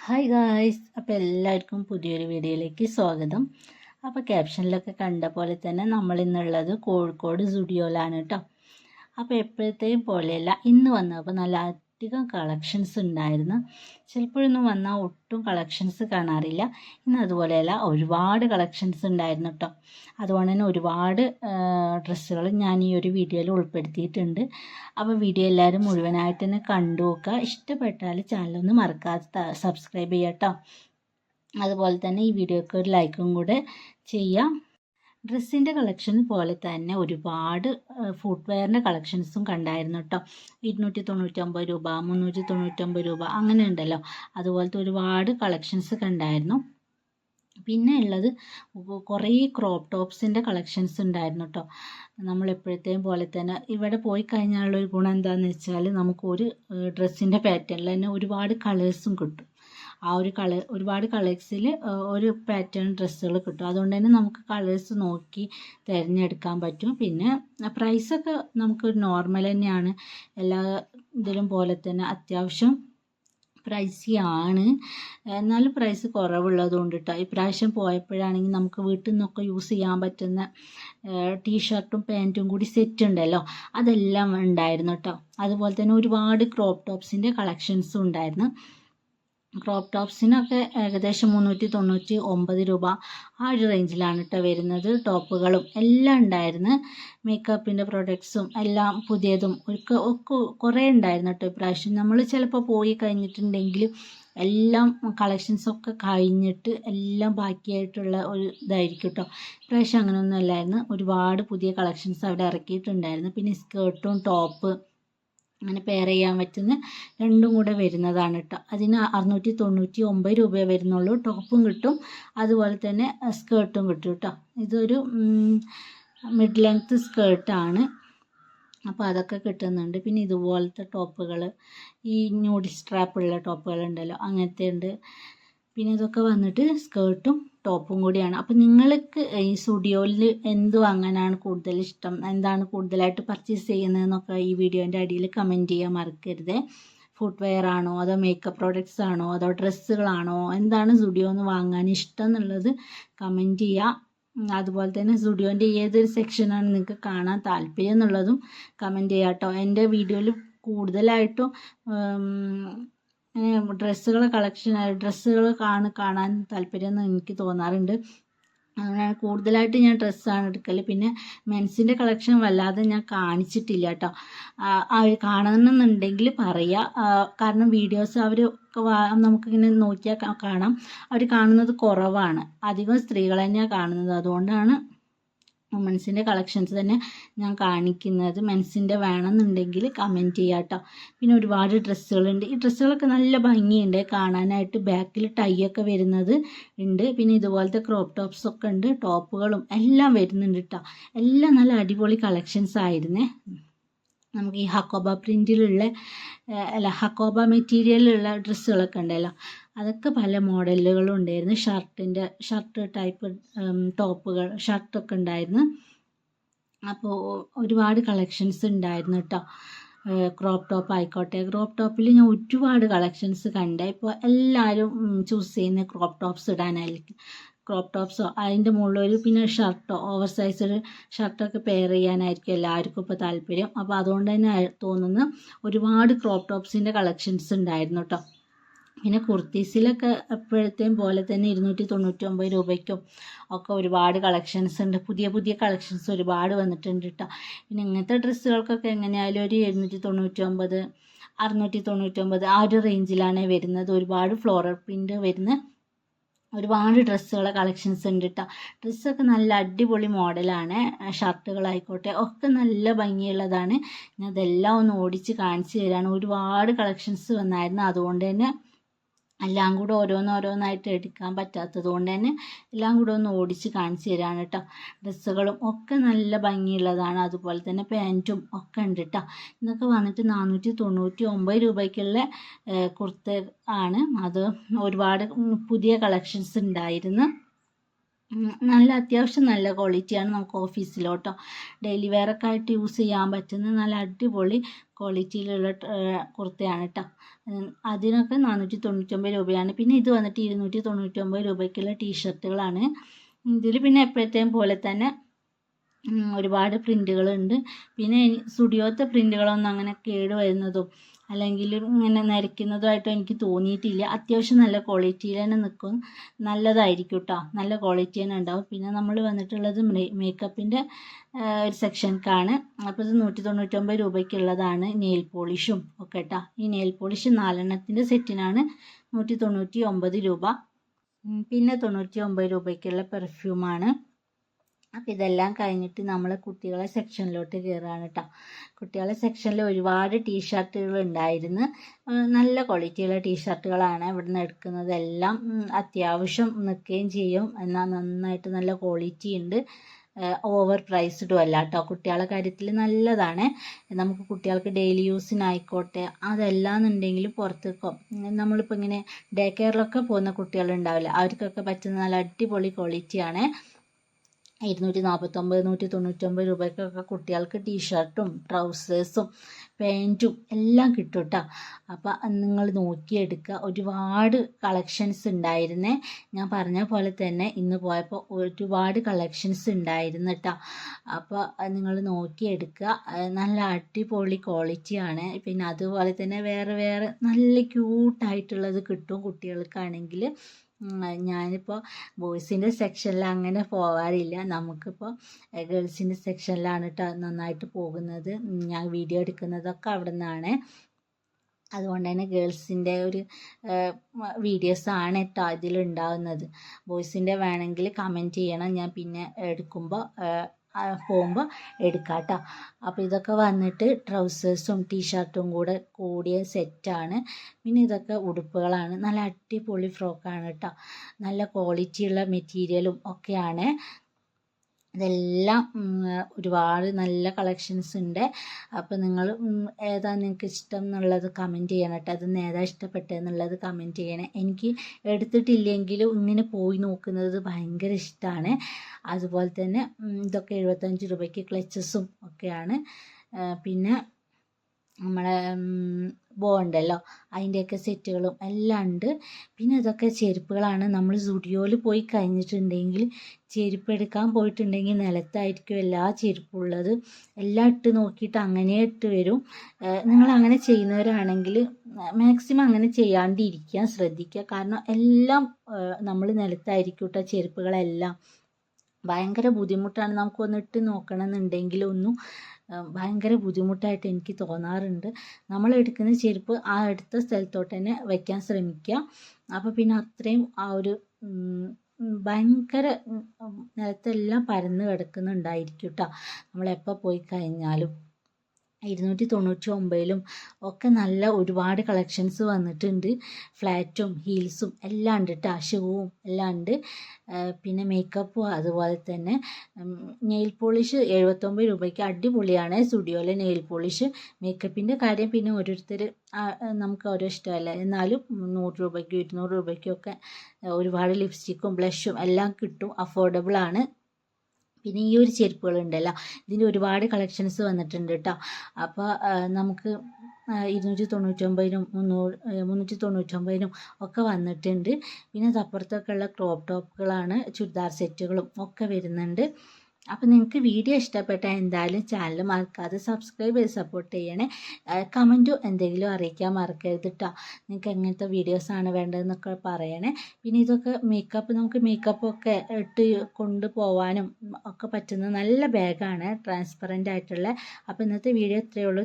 Hi guys അപ്പോൾ എല്ലാവർക്കും പുതിയൊരു വീഡിയോയിലേക്ക് സ്വാഗതം. അപ്പോൾ ക്യാപ്ഷനിലൊക്കെ കണ്ട പോലെ തന്നെ നമ്മൾ ഇന്നുള്ളത് കോഴിക്കോട് സ്റ്റുഡിയോയിലാണ് കേട്ടോ അപ്പോൾ എപ്പോഴത്തെയും പോലെയല്ല ഇന്ന് വന്നപ്പോൾ നല്ല അധികം കളക്ഷൻസ് ഉണ്ടായിരുന്നു. ചിലപ്പോഴൊന്നും വന്നാൽ ഒട്ടും കളക്ഷൻസ് കാണാറില്ല. ഇന്ന് അതുപോലെയല്ല ഒരുപാട് കളക്ഷൻസ് ഉണ്ടായിരുന്നു കേട്ടോ അതുകൊണ്ട് തന്നെ ഒരുപാട് ഡ്രസ്സുകൾ ഞാൻ ഈ ഒരു വീഡിയോയിൽ ഉൾപ്പെടുത്തിയിട്ടുണ്ട്. അപ്പോൾ വീഡിയോ എല്ലാവരും മുഴുവനായിട്ട് തന്നെ കണ്ടു നോക്കുക. ഇഷ്ടപ്പെട്ടാൽ ചാനലൊന്നും മറക്കാതെ സബ്സ്ക്രൈബ് ചെയ്യാം കേട്ടോ അതുപോലെ തന്നെ ഈ വീഡിയോക്ക് ഒരു ലൈക്കും കൂടെ ചെയ്യാം. ഡ്രസ്സിന്റെ കളക്ഷൻ പോലെ തന്നെ ഒരുപാട് ഫുഡ് വെയറിന്റെ കളക്ഷൻസും കണ്ടായിരുന്നു കേട്ടോ. ഇരുന്നൂറ്റി തൊണ്ണൂറ്റൊമ്പത് രൂപ മുന്നൂറ്റി തൊണ്ണൂറ്റൊമ്പത് രൂപ അങ്ങനെ ഉണ്ടല്ലോ. അതുപോലത്തെ ഒരുപാട് കളക്ഷൻസ് കണ്ടായിരുന്നു. പിന്നെ ഉള്ളത് കുറേ ക്രോപ്പ് ടോപ്സിന്റെ കളക്ഷൻസ് ഉണ്ടായിരുന്നു കേട്ടോ. നമ്മൾ എപ്പോഴത്തെയും പോലെ തന്നെ ഇവിടെ പോയി കഴിഞ്ഞാലുള്ളൊരു ഗുണം എന്താണെന്ന് വെച്ചാൽ നമുക്ക് ഒരു ഡ്രസ്സിന്റെ പാറ്റേണിൽ തന്നെ ഒരുപാട് കളേഴ്സും കിട്ടും. ആ ഒരു കളർ ഒരുപാട് കളേഴ്സിൽ ഒരു പാറ്റേൺ ഡ്രസ്സുകൾ കിട്ടും. അതുകൊണ്ട് തന്നെ നമുക്ക് കളേഴ്സ് നോക്കി തിരഞ്ഞെടുക്കാൻ പറ്റും. പിന്നെ പ്രൈസൊക്കെ നമുക്ക് നോർമൽ തന്നെയാണ്. എല്ലാ ഇതിലും പോലെ തന്നെ അത്യാവശ്യം പ്രൈസി ആണ്. എന്നാലും പ്രൈസ് കുറവുള്ളത് കൊണ്ട് കേട്ടോ ഇപ്രാവശ്യം പോയപ്പോഴാണെങ്കിൽ നമുക്ക് വീട്ടിൽ നിന്നൊക്കെ യൂസ് ചെയ്യാൻ പറ്റുന്ന ടീഷർട്ടും പാന്റും കൂടി സെറ്റ് ഉണ്ടല്ലോ. അതെല്ലാം ഉണ്ടായിരുന്നു കേട്ടോ അതുപോലെ തന്നെ ഒരുപാട് ക്രോപ്പ് ടോപ്സിന്റെ കളക്ഷൻസും ഉണ്ടായിരുന്നു. ക്രോപ്പ് ടോപ്സിനൊക്കെ ഏകദേശം മുന്നൂറ്റി തൊണ്ണൂറ്റി ഒമ്പത് രൂപ ആ ഒരു റേഞ്ചിലാണ് കേട്ടോ വരുന്നത്. ടോപ്പുകളും എല്ലാം ഉണ്ടായിരുന്നു. മേക്കപ്പിന്റെ പ്രൊഡക്ട്സും എല്ലാം പുതിയതും ഒക്കെ ഒക്കെ കുറേ ഉണ്ടായിരുന്നു കേട്ടോ ഇപ്രാവശ്യം. നമ്മൾ ചിലപ്പോൾ പോയി കഴിഞ്ഞിട്ടുണ്ടെങ്കിൽ എല്ലാം കളക്ഷൻസൊക്കെ കഴിഞ്ഞിട്ട് എല്ലാം ബാക്കിയായിട്ടുള്ള ഒരു ഇതായിരിക്കും കേട്ടോ ഇപ്രാവശ്യം അങ്ങനെയൊന്നും അല്ലായിരുന്നു. ഒരുപാട് പുതിയ കളക്ഷൻസ് അവിടെ ഇറക്കിയിട്ടുണ്ടായിരുന്നു. പിന്നെ സ്കേർട്ടും ടോപ്പ് അങ്ങനെ പെയർ ചെയ്യാൻ പറ്റുന്ന രണ്ടും കൂടെ വരുന്നതാണ് കേട്ടോ അതിന് അറുന്നൂറ്റി തൊണ്ണൂറ്റി ഒമ്പത് രൂപയെ വരുന്നുള്ളൂ. ടോപ്പും കിട്ടും. അതുപോലെ തന്നെ സ്കേർട്ടും കിട്ടും കേട്ടോ ഇതൊരു മിഡ് ലെങ്ത് സ്കേർട്ടാണ് അപ്പോൾ അതൊക്കെ കിട്ടുന്നുണ്ട്. പിന്നെ ഇതുപോലത്തെ ടോപ്പുകൾ ഈ ന്യൂഡി സ്ട്രാപ്പുള്ള ടോപ്പുകൾ ഉണ്ടല്ലോ അങ്ങനത്തെ ഉണ്ട് പിന്നെ ഇതൊക്കെ വന്നിട്ട് സ്കേർട്ടും ടോപ്പും കൂടിയാണ്. അപ്പോൾ നിങ്ങൾക്ക് ഈ സ്റ്റുഡിയോയിൽ എന്ത് വാങ്ങാനാണ് കൂടുതൽ ഇഷ്ടം? എന്താണ് കൂടുതലായിട്ട് പർച്ചേസ് ചെയ്യുന്നതെന്നൊക്കെ ഈ വീഡിയോന്റെ അടിയിൽ കമന്റ് ചെയ്യാൻ മറക്കരുത്. ഫുഡ് വെയർ ആണോ അതോ മേക്കപ്പ് പ്രോഡക്റ്റ്സ് ആണോ അതോ ഡ്രസ്സുകളാണോ എന്താണ് സ്റ്റുഡിയോ എന്ന് വാങ്ങാൻ ഇഷ്ടം എന്നുള്ളത് കമന്റ് ചെയ്യുക അതുപോലെ തന്നെ സ്റ്റുഡിയോന്റെ ഏതൊരു സെക്ഷനാണ് നിങ്ങൾക്ക് കാണാൻ താല്പര്യം എന്നുള്ളതും കമന്റ് ചെയ്യാം കേട്ടോ എന്റെ വീഡിയോയിൽ കൂടുതലായിട്ടും ഡ്രസ്സുകൾ കളക്ഷൻ ഡ്രസ്സുകൾ കാണ് കാണാൻ താല്പര്യം എനിക്ക് തോന്നാറുണ്ട്. അങ്ങനെ കൂടുതലായിട്ട് ഞാൻ ഡ്രസ്സാണ് എടുക്കൽ പിന്നെ മെൻസിന്റെ കളക്ഷൻ വല്ലാതെ ഞാൻ കാണിച്ചിട്ടില്ല കേട്ടോ. കാണണമെന്നുണ്ടെങ്കിൽ പറയുക കാരണം വീഡിയോസ് അവർ നമുക്കിങ്ങനെ നോക്കിയാൽ കാണാം. അവർ കാണുന്നത് കുറവാണ്. അധികം സ്ത്രീകളെ തന്നെയാണ് കാണുന്നത്. അതുകൊണ്ടാണ് വുമൻസിന്റെ കളക്ഷൻസ് തന്നെ ഞാൻ കാണിക്കുന്നത്. മെൻസിന്റെ വേണമെന്നുണ്ടെങ്കിൽ കമന്റ് ചെയ്യാം കേട്ടോ പിന്നെ ഒരുപാട് ഡ്രസ്സുകളുണ്ട്. ഈ ഡ്രസ്സുകളൊക്കെ നല്ല ഭംഗിയുണ്ട്. കാണാനായിട്ട് ബാക്കിൽ ടൈ ഒക്കെ വരുന്നത് ഉണ്ട്. പിന്നെ ഇതുപോലത്തെ ക്രോപ്പ് ടോപ്സ് ഒക്കെ ഉണ്ട്. ടോപ്പുകളും എല്ലാം വരുന്നുണ്ട് കേട്ടോ എല്ലാം നല്ല അടിപൊളി കളക്ഷൻസ് ആയിരുന്നേ. നമുക്ക് ഈ ഹക്കോബ പ്രിന്റിലുള്ള അല്ല ഹക്കോബ മെറ്റീരിയലുള്ള ഡ്രസ്സുകളൊക്കെ ഉണ്ടല്ലോ. അതൊക്കെ പല മോഡലുകളും ഉണ്ടായിരുന്നു. ഷർട്ടിന്റെ ഷർട്ട് ടൈപ്പ് ടോപ്പുകൾ ഷർട്ടൊക്കെ ഉണ്ടായിരുന്നു. അപ്പോൾ ഒരുപാട് കളക്ഷൻസ് ഉണ്ടായിരുന്നു കേട്ടോ. ക്രോപ്പ് ടോപ്പ് ആയിക്കോട്ടെ. ക്രോപ്പ് ടോപ്പിൽ ഞാൻ ഒരുപാട് കളക്ഷൻസ് കണ്ടേ. ഇപ്പോൾ എല്ലാവരും ചൂസ് ചെയ്യുന്ന ക്രോപ്പ് ടോപ്സ് ഇടാനായിരിക്കും. ക്രോപ്പ് ടോപ്സോ അതിന്റെ മുകളിൽ പിന്നെ ഷർട്ടോ ഓവർ സൈസ് ഒരു ഷർട്ടൊക്കെ പെയർ ചെയ്യാനായിരിക്കും എല്ലാവർക്കും ഇപ്പോൾ താല്പര്യം. അപ്പോൾ അതുകൊണ്ട് തന്നെ തോന്നുന്നു ഒരുപാട് ക്രോപ്പ് ടോപ്സിന്റെ കളക്ഷൻസ് ഉണ്ടായിരുന്നു കേട്ടോ പിന്നെ കുർത്തീസിലൊക്കെ എപ്പോഴത്തെയും പോലെ തന്നെ ഇരുന്നൂറ്റി തൊണ്ണൂറ്റി ഒമ്പത് രൂപയ്ക്കും ഒക്കെ ഒരുപാട് കളക്ഷൻസ് ഉണ്ട്. പുതിയ പുതിയ കളക്ഷൻസ് ഒരുപാട് വന്നിട്ടുണ്ട് കേട്ടോ പിന്നെ ഇങ്ങനത്തെ ഡ്രസ്സുകൾക്കൊക്കെ എങ്ങനെയായാലും ഒരു എഴുന്നൂറ്റി തൊണ്ണൂറ്റി ഒമ്പത് അറുന്നൂറ്റി തൊണ്ണൂറ്റി ഒമ്പത് ആ ഒരു റേഞ്ചിലാണ് വരുന്നത്. ഒരുപാട് ഫ്ലോറൽ പ്രിന്റ് വരുന്ന ഒരുപാട് ഡ്രസ്സുകളെ കളക്ഷൻസ് ഉണ്ട് കേട്ടോ ഡ്രസ്സൊക്കെ നല്ല അടിപൊളി മോഡലാണ്. ഷർട്ടുകളായിക്കോട്ടെ ഒക്കെ നല്ല ഭംഗിയുള്ളതാണ്. ഞാൻ അതെല്ലാം ഒന്ന് ഓടിച്ച് കാണിച്ചു തരാണ്. ഒരുപാട് കളക്ഷൻസ് വന്നായിരുന്നു. അതുകൊണ്ട് തന്നെ എല്ലാം കൂടെ ഓരോന്നോരോന്നായിട്ട് എടുക്കാൻ പറ്റാത്തത് കൊണ്ട് തന്നെ എല്ലാം കൂടെ ഒന്ന് ഓടിച്ച് കാണിച്ചു തരാണ് കേട്ടോ ഡ്രസ്സുകളും ഒക്കെ നല്ല ഭംഗിയുള്ളതാണ്. അതുപോലെ തന്നെ പാന്റും ഒക്കെ ഉണ്ട് കേട്ടോ ഇന്നൊക്കെ വന്നിട്ട് നാനൂറ്റി തൊണ്ണൂറ്റി ഒമ്പത് രൂപയ്ക്കുള്ള കുർത്ത ആണ്. അത് ഒരുപാട് പുതിയ കളക്ഷൻസ് ഉണ്ടായിരുന്നു. നല്ല അത്യാവശ്യം നല്ല ക്വാളിറ്റിയാണ് നമുക്ക് ഓഫീസിലോട്ടോ ഡെയിലി വെയറൊക്കെ ആയിട്ട് യൂസ് ചെയ്യാൻ പറ്റുന്ന നല്ല അടിപൊളി ക്വാളിറ്റിയിലുള്ള കുർത്തയാണ് കേട്ടോ അതിനൊക്കെ നാനൂറ്റി തൊണ്ണൂറ്റൊമ്പത് രൂപയാണ്. പിന്നെ ഇത് വന്നിട്ട് ഇരുന്നൂറ്റി തൊണ്ണൂറ്റൊമ്പത് രൂപയ്ക്കുള്ള ടീഷർട്ടുകളാണ് ഇതിൽ പിന്നെ എപ്പോഴത്തെയും പോലെ തന്നെ ഒരുപാട് പ്രിന്റുകളുണ്ട് പിന്നെ സ്റ്റുഡിയോത്തെ പ്രിന്റുകളൊന്നും അങ്ങനെ കേട് വരുന്നതും അല്ലെങ്കിൽ ഇങ്ങനെ നരയ്ക്കുന്നതുമായിട്ടും എനിക്ക് തോന്നിയിട്ടില്ല. അത്യാവശ്യം നല്ല ക്വാളിറ്റിയിൽ തന്നെ നിൽക്കും നല്ലതായിരിക്കും കേട്ടോ നല്ല ക്വാളിറ്റി തന്നെ ഉണ്ടാവും. പിന്നെ നമ്മൾ വന്നിട്ടുള്ളത് മേക്കപ്പിന്റെ ഒരു സെക്ഷൻക്കാണ് അപ്പോൾ ഇത് നൂറ്റി തൊണ്ണൂറ്റൊമ്പത് രൂപയ്ക്കുള്ളതാണ് നെയിൽ പോളിഷും ഒക്കെ കേട്ടോ ഈ നെയിൽ പോളിഷ് നാലെണ്ണത്തിന്റെ സെറ്റിനാണ് നൂറ്റി തൊണ്ണൂറ്റി ഒമ്പത് രൂപ പിന്നെ തൊണ്ണൂറ്റി ഒമ്പത് രൂപയ്ക്കുള്ള പെർഫ്യൂമാണ് അപ്പോൾ ഇതെല്ലാം കഴിഞ്ഞിട്ട് നമ്മൾ കുട്ടികളെ സെക്ഷനിലോട്ട് കയറുകയാണ് കേട്ടോ കുട്ടികളെ സെക്ഷനിൽ ഒരുപാട് ടീഷർട്ടുകൾ ഉണ്ടായിരുന്നു. നല്ല ക്വാളിറ്റിയുള്ള ടീഷർട്ടുകളാണ് ഇവിടുന്ന് എടുക്കുന്നത്. എല്ലാം ഉം, അത്യാവശ്യം നിൽക്കുകയും ചെയ്യും. എന്നാൽ നന്നായിട്ട് നല്ല ക്വാളിറ്റി ഉണ്ട്. ഓവർ പ്രൈസ്ഡും അല്ല കേട്ടോ കുട്ടികളെ കാര്യത്തിൽ നല്ലതാണ്. നമുക്ക് കുട്ടികൾക്ക് ഡെയിലി യൂസിനായിക്കോട്ടെ. അതല്ലാന്നുണ്ടെങ്കിൽ പുറത്തേക്കോ നമ്മളിപ്പോൾ ഇങ്ങനെ ഡേ കെയറിലൊക്കെ പോകുന്ന കുട്ടികളുണ്ടാവില്ല? അവർക്കൊക്കെ പറ്റുന്ന നല്ല അടിപൊളി ക്വാളിറ്റിയാണ്. ഇരുന്നൂറ്റി നാൽപ്പത്തൊമ്പത് നൂറ്റി തൊണ്ണൂറ്റൊമ്പത് രൂപയ്ക്കൊക്കെ കുട്ടികൾക്ക് ടീഷർട്ടും ട്രൗസേഴ്സും പാന്റും എല്ലാം കിട്ടും കേട്ടോ അപ്പോൾ നിങ്ങൾ നോക്കിയെടുക്കുക. ഒരുപാട് കളക്ഷൻസ് ഉണ്ടായിരുന്നേ. ഞാൻ പറഞ്ഞ പോലെ തന്നെ ഇന്ന് പോയപ്പോൾ ഒരുപാട് കളക്ഷൻസ് ഉണ്ടായിരുന്നു കേട്ടോ അപ്പോൾ നിങ്ങൾ നോക്കിയെടുക്കുക. നല്ല അടിപൊളി ക്വാളിറ്റിയാണ് പിന്നെ അതുപോലെ തന്നെ വേറെ വേറെ നല്ല ക്യൂട്ടായിട്ടുള്ളത് കിട്ടും കുട്ടികൾക്കാണെങ്കിൽ. ഞാനിപ്പോൾ ബോയ്സിന്റെ സെക്ഷനിൽ അങ്ങനെ പോകാറില്ല നമുക്കിപ്പോൾ ഗേൾസിന്റെ സെക്ഷനിലാണ് കേട്ടോ നന്നായിട്ട് പോകുന്നത്. ഞാൻ വീഡിയോ എടുക്കുന്നതൊക്കെ അവിടെ നിന്നാണ് അതുകൊണ്ട് തന്നെ ഗേൾസിന്റെ ഒരു വീഡിയോസാണ് കേട്ടോ ഇതിലുണ്ടാവുന്നത്. ബോയ്സിന്റെ വേണമെങ്കിൽ കമന്റ് ചെയ്യണം. ഞാൻ പിന്നെ എടുക്കുമ്പോൾ പോകുമ്പോൾ എടുക്കാം കേട്ടോ അപ്പോൾ ഇതൊക്കെ വന്നിട്ട് ട്രൗസേഴ്സും ടീഷർട്ടും കൂടെ കൂടിയ സെറ്റാണ് പിന്നെ ഇതൊക്കെ ഉടുപ്പുകളാണ്. നല്ല അടിപൊളി ഫ്രോക്കാണ് കേട്ടോ. നല്ല ക്വാളിറ്റിയുള്ള മെറ്റീരിയലും ഒക്കെയാണ്. ഇതെല്ലാം ഒരുപാട് നല്ല കളക്ഷൻസ് ഉണ്ട്. അപ്പോൾ നിങ്ങൾ ഏതാ നിങ്ങൾക്ക് ഇഷ്ടം എന്നുള്ളത് കമന്റ് ചെയ്യണം കേട്ടോ. നിന്ന് ഏതാ ഇഷ്ടപ്പെട്ടതെന്നുള്ളത് കമന്റ് ചെയ്യണം. എനിക്ക് എടുത്തിട്ടില്ലെങ്കിലും ഇങ്ങനെ പോയി നോക്കുന്നത് ഭയങ്കര ഇഷ്ടമാണ് അതുപോലെ തന്നെ ഇതൊക്കെ എഴുപത്തഞ്ച് രൂപയ്ക്ക് ക്ലച്ചസും ഒക്കെയാണ്. പിന്നെ നമ്മളെ ബോ ഉണ്ടല്ലോ അതിന്റെയൊക്കെ സെറ്റുകളും എല്ലാം ഉണ്ട്. പിന്നെ ഇതൊക്കെ ചെരുപ്പുകളാണ്. നമ്മൾ സ്റ്റുഡിയോയിൽ പോയി കഴിഞ്ഞിട്ടുണ്ടെങ്കിൽ ചെരുപ്പ് എടുക്കാൻ പോയിട്ടുണ്ടെങ്കിൽ നിലത്തായിരിക്കും എല്ലാ ചെരുപ്പും ഉള്ളത്. എല്ലാം ഇട്ട് നോക്കിയിട്ട് അങ്ങനെ ഇട്ട് വരും. നിങ്ങൾ അങ്ങനെ ചെയ്യുന്നവരാണെങ്കിൽ മാക്സിമം അങ്ങനെ ചെയ്യാണ്ടിരിക്കുക ശ്രദ്ധിക്കുക. കാരണം എല്ലാം നമ്മൾ നിലത്തായിരിക്കും കേട്ടോ ചെരുപ്പുകളെല്ലാം. ഭയങ്കര ബുദ്ധിമുട്ടാണ്. നമുക്കൊന്ന് ഇട്ട് നോക്കണമെന്നുണ്ടെങ്കിലൊന്നും ഭയങ്കര ബുദ്ധിമുട്ടായിട്ട് എനിക്ക് തോന്നാറുണ്ട്. നമ്മൾ എടുക്കുന്ന ചെരുപ്പ് ആ അടുത്ത സ്ഥലത്തോട്ട് തന്നെ വയ്ക്കാൻ ശ്രമിക്കുക. അപ്പോൾ പിന്നെ അത്രയും ആ ഒരു ഭയങ്കര നിലത്തെല്ലാം പരന്ന് കിടക്കുന്നുണ്ടായിരിക്കും കേട്ടോ നമ്മളെപ്പോൾ പോയി കഴിഞ്ഞാലും. ഇരുന്നൂറ്റി തൊണ്ണൂറ്റി ഒമ്പതിലും ഒക്കെ നല്ല ഒരുപാട് കളക്ഷൻസ് വന്നിട്ടുണ്ട്. ഫ്ലാറ്റും ഹീൽസും എല്ലാം ഉണ്ട് ടാഷുവും എല്ലാം ഉണ്ട്. പിന്നെ മേക്കപ്പും അതുപോലെ തന്നെ. നെയിൽ പോളിഷ് എഴുപത്തൊമ്പത് രൂപയ്ക്ക് അടിപൊളിയാണ്. സ്റ്റുഡിയോയിലെ നെയിൽ പോളിഷ് മേക്കപ്പിന്റെ കാര്യം പിന്നെ ഓരോരുത്തർ നമുക്ക് ഓരോ ഇഷ്ടമല്ല? എന്നാലും നൂറ് രൂപയ്ക്കും ഇരുന്നൂറ് രൂപയ്ക്കും ഒക്കെ ഒരുപാട് ലിപ്സ്റ്റിക്കും ബ്ലഷും എല്ലാം കിട്ടും. അഫോർഡബിൾ ആണ്. പിന്നെ ഈ ഒരു ചെരുപ്പുകൾ ഉണ്ടല്ലോ ഇതിന്റെ ഒരുപാട് കളക്ഷൻസ് വന്നിട്ടുണ്ട് കേട്ടോ അപ്പോൾ നമുക്ക് ഇരുന്നൂറ്റി തൊണ്ണൂറ്റൊമ്പതിനും മുന്നൂറ് മുന്നൂറ്റി തൊണ്ണൂറ്റൊമ്പതിനും ഒക്കെ വന്നിട്ടുണ്ട്. പിന്നെ അപ്പുറത്തൊക്കെ ഉള്ള ക്രോപ്പ് ടോപ്പുകളാണ് ചുരിദാർ സെറ്റുകളും ഒക്കെ വരുന്നുണ്ട്. അപ്പോൾ നിങ്ങൾക്ക് വീഡിയോ ഇഷ്ടപ്പെട്ടാൽ എന്തായാലും ചാനൽ മറക്കാതെ സബ്സ്ക്രൈബ് ചെയ്ത് സപ്പോർട്ട് ചെയ്യണേ. കമന്റും എന്തെങ്കിലും അറിയിക്കാൻ മറക്കരുത് കേട്ടോ നിങ്ങൾക്ക് എങ്ങനത്തെ വീഡിയോസാണ് വേണ്ടതെന്നൊക്കെ പറയണേ. പിന്നെ ഇതൊക്കെ മേക്കപ്പ് നമുക്ക് മേക്കപ്പൊക്കെ ഇട്ട് കൊണ്ടുപോകാനും ഒക്കെ പറ്റുന്ന നല്ല ബാഗാണ് ട്രാൻസ്പെറന്റ് ആയിട്ടുള്ള. അപ്പോൾ ഇന്നത്തെ വീഡിയോ ഇത്രയേ ഉള്ളൂ.